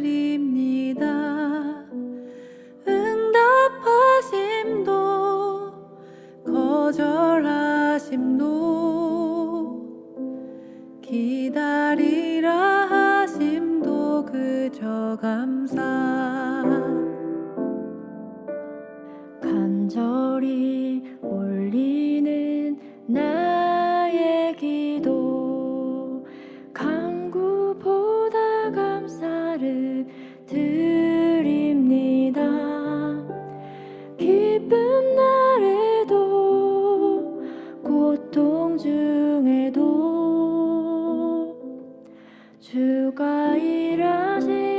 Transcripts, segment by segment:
드립니다. 응답하심도 거절하심도 기다리라 하심도 그저 감 주가 일하시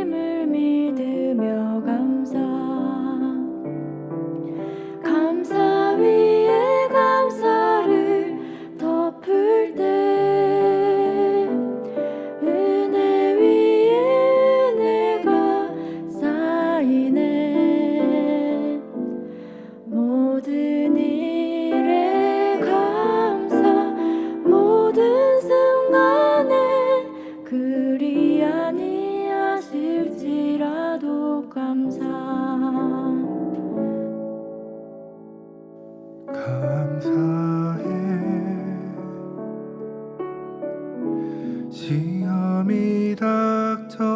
시험이 닥쳐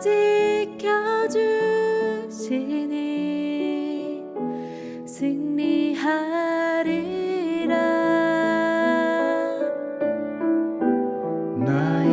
지켜주시니 승리하리라. 나의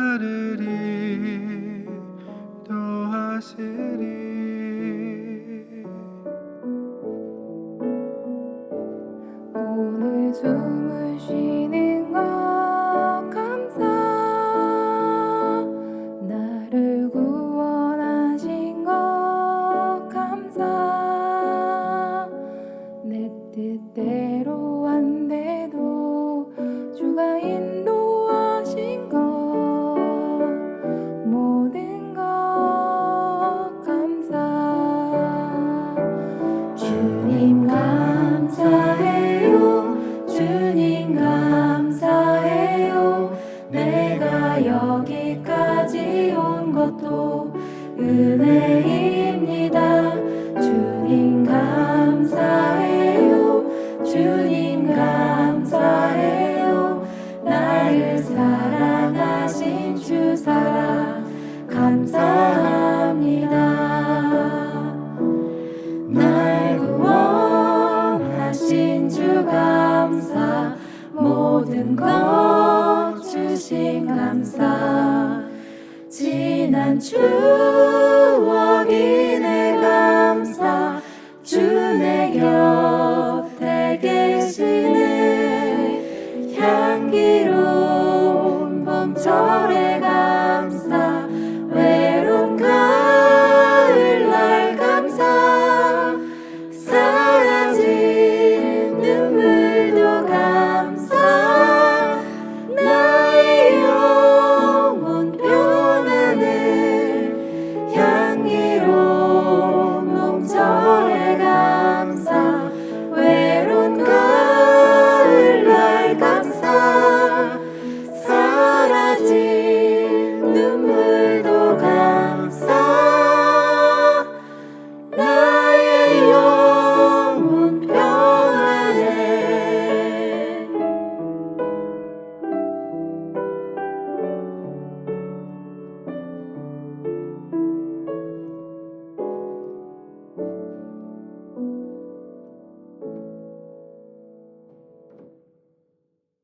하늘이 또 하시리. 여기까지 온 것도 은혜입니다. 주님 감사해요. 주님 감사해요. 나를 사랑하신 주 사랑 감사합니다. 날 구원하신 주 감사 모든 것 주신 감사 true.